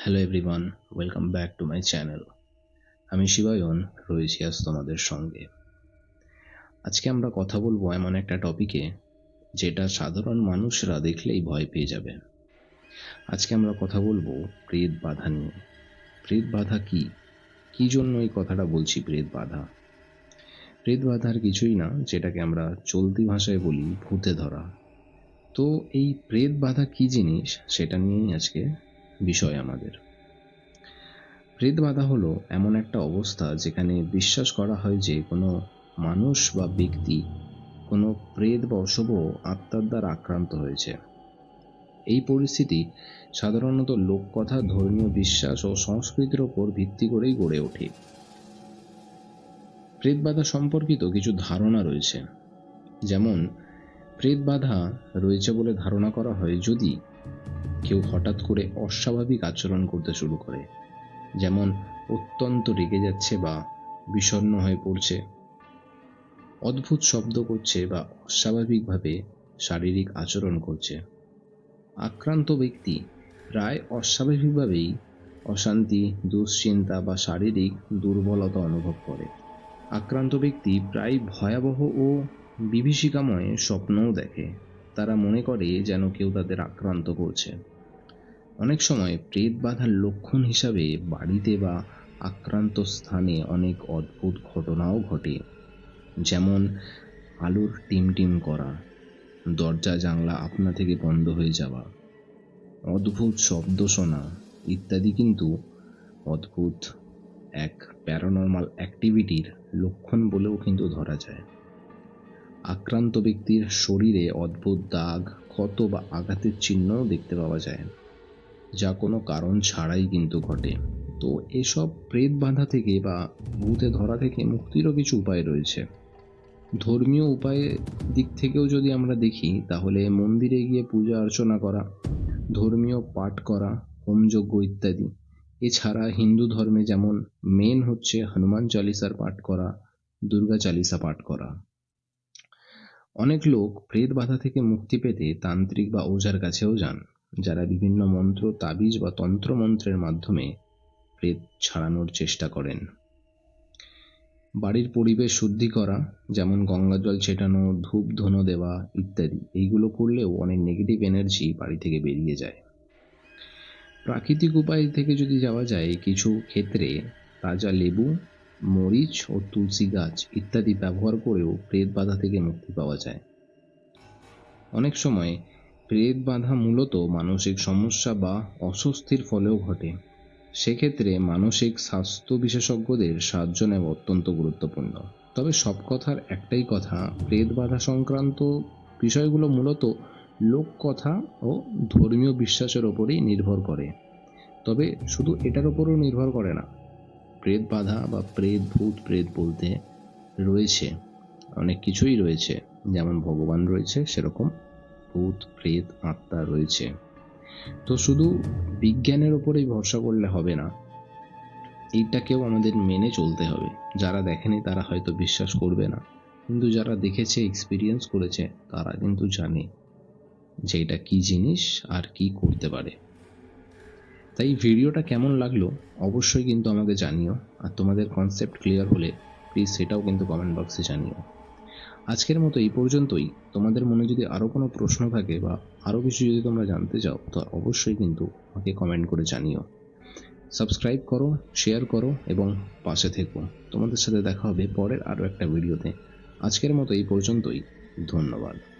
Hello everyone welcome back to my channel আমি শিবায়ন, রয়েছি আজ তোমাদের সঙ্গে। আজকে আমরা কথা বলব এমন একটা টপিকে যেটা সাধারণ মানুষরা দেখলেই ভয় পেয়ে যাবে। আজকে আমরা কথা বলব প্রেত বাধা নিয়ে। প্রেত বাধা কি? কি জন্য এই কথাটা বলছি প্রেত বাধা? প্রেত বাধার কিছুই না, যেটাকে আমরা চলতি ভাষায় বলি ভূতে ধরা। তো এই প্রেত বাধা কি জিনিস, সেটা নিয়েই আজকে বিষয় আমাদের। প্রেত বাধা হলো এমন একটা অবস্থা যেখানে বিশ্বাস করা হয় যে কোনো মানুষ বা ব্যক্তি, কোনো প্রেত বা অশুভ আত্মার দ্বারা আক্রান্ত হয়েছে। এই পরিস্থিতি সাধারণত লোককথা, ধর্মীয় বিশ্বাস ও সংস্কৃতির ওপর ভিত্তি করেই গড়ে ওঠে। প্রেত বাধা সম্পর্কিত কিছু ধারণা রয়েছে। যেমন প্রেত বাধা রয়েছে বলে ধারণা করা হয় যদি কেউ হঠাৎ করে অস্বাভাবিক আচরণ করতে শুরু করে। যেমন অত্যন্ত রেগে যাচ্ছে বা বিষণ্ণ হয়ে পড়ছে। অদ্ভুত শব্দ করছে বা অস্বাভাবিকভাবে শারীরিক আচরণ করছে। আক্রান্ত ব্যক্তি প্রায় অস্বাভাবিকভাবেই অশান্তি, দুশ্চিন্তা বা শারীরিক দুর্বলতা অনুভব করে। আক্রান্ত ব্যক্তি প্রায় ভয়াবহ ও বিভীষিকাময় স্বপ্নও দেখে। তারা মনে করে যেন কেউ তাদের আক্রান্ত করছে। অনেক সময় প্রেত বাধার লক্ষণ হিসাবে বাড়িতে বা আক্রান্ত স্থানে অনেক অদ্ভুত ঘটনাও ঘটে। যেমন আলুর টিম টিম করা, দরজা জানলা আপনা থেকে বন্ধ হয়ে যাওয়া, অদ্ভুত শব্দ শোনা ইত্যাদি কিন্তু অদ্ভুত এক প্যারানর্মাল অ্যাক্টিভিটির লক্ষণ বলেও কিন্তু ধরা যায়। আক্রান্ত ব্যক্তির শরীরে অদ্ভুত দাগ, ক্ষত বা আঘাতের চিহ্নও দেখতে পাওয়া যায়, যা কোনো কারণ ছাড়াই কিন্তু ঘটে। তো এসব প্রেত বাঁধা থেকে বা ভূতে ধরা থেকে মুক্তিরও কিছু উপায় রয়েছে। ধর্মীয় উপায়ের দিক থেকেও যদি আমরা দেখি, তাহলে মন্দিরে গিয়ে পূজা অর্চনা করা, ধর্মীয় পাঠ করা, হোমযজ্ঞ ইত্যাদি। এছাড়া হিন্দু ধর্মে যেমন মেন হচ্ছে হনুমান চালিসার পাঠ করা, দুর্গা চালিসা পাঠ করা। অনেক লোক প্রেত বাধা থেকে মুক্তি পেতে তান্ত্রিক বা ওঝার কাছেও যান, যারা বিভিন্ন মন্ত্র, তাবিজ বা তন্ত্র মন্ত্রের মাধ্যমে প্রেত ছাড়ানোর চেষ্টা করেন। বাড়ির পরিবেশ শুদ্ধি করা যেমন গঙ্গা জল ছেটানো, ধূপ ধুনো দেওয়া ইত্যাদি, এইগুলো করলেও অনেক নেগেটিভ এনার্জি বাড়ি থেকে বেরিয়ে যায়। প্রাকৃতিক উপায় থেকে যদি যাওয়া যায়, কিছু ক্ষেত্রে তাজা লেবু মরিচ ও তুলসী গাছ ইত্যাদি ব্যবহার করেও প্রেত বাধা থেকে মুক্তি পাওয়া যায়। অনেক সময় প্রেত বাধা মূলত মানসিক সমস্যা বা অস্বস্তির ফলেও ঘটে। সেক্ষেত্রে মানসিক স্বাস্থ্য বিশেষজ্ঞদের সাহায্য নেওয়া অত্যন্ত গুরুত্বপূর্ণ। তবে সব কথার একটাই কথা, প্রেত বাধা সংক্রান্ত বিষয়গুলো মূলত লোককথা ও ধর্মীয় বিশ্বাসের ওপরেই নির্ভর করে। তবে শুধু এটার ওপরও নির্ভর করে না। প্রেত বাধা বা প্রেত ভূত প্রেত বলতে রয়েছে। অনেক কিছুই রয়েছে। যেমন ভগবান রয়েছে, সেরকম ভূত, প্রেত, আত্মা রয়েছে। তো শুধু বিজ্ঞানের ওপরেই ভরসা করলে হবে না, এইটাকেও আমাদের মেনে চলতে হবে। যারা দেখেনি তারা হয়তো বিশ্বাস করবে না। কিন্তু যারা দেখেছে এক্সপিরিয়েন্স করেছে, তারা কিন্তু জানে যে এটা কী জিনিস আর কি করতে পারে। তাই ভিডিওটা কেমন লাগল অবশ্যই কিন্তু আমাকে জানিও, আর তোমাদের কনসেপ্ট ক্লিয়ার হলে প্লিজ সেটাও কিন্তু কমেন্ট বক্সে জানিও। আজকের মতো এই পর্যন্তই। তোমাদের মনে যদি আরও কোনো প্রশ্ন থাকে বা আরও কিছু যদি তোমরা জানতে চাও, তো অবশ্যই কিন্তু আমাকে কমেন্ট করে জানিও। সাবস্ক্রাইব করো শেয়ার করো এবং পাশে থেকো। তোমাদের সাথে দেখা হবে পরের আরও একটা ভিডিওতে আজকের মতো এই পর্যন্তই। ধন্যবাদ।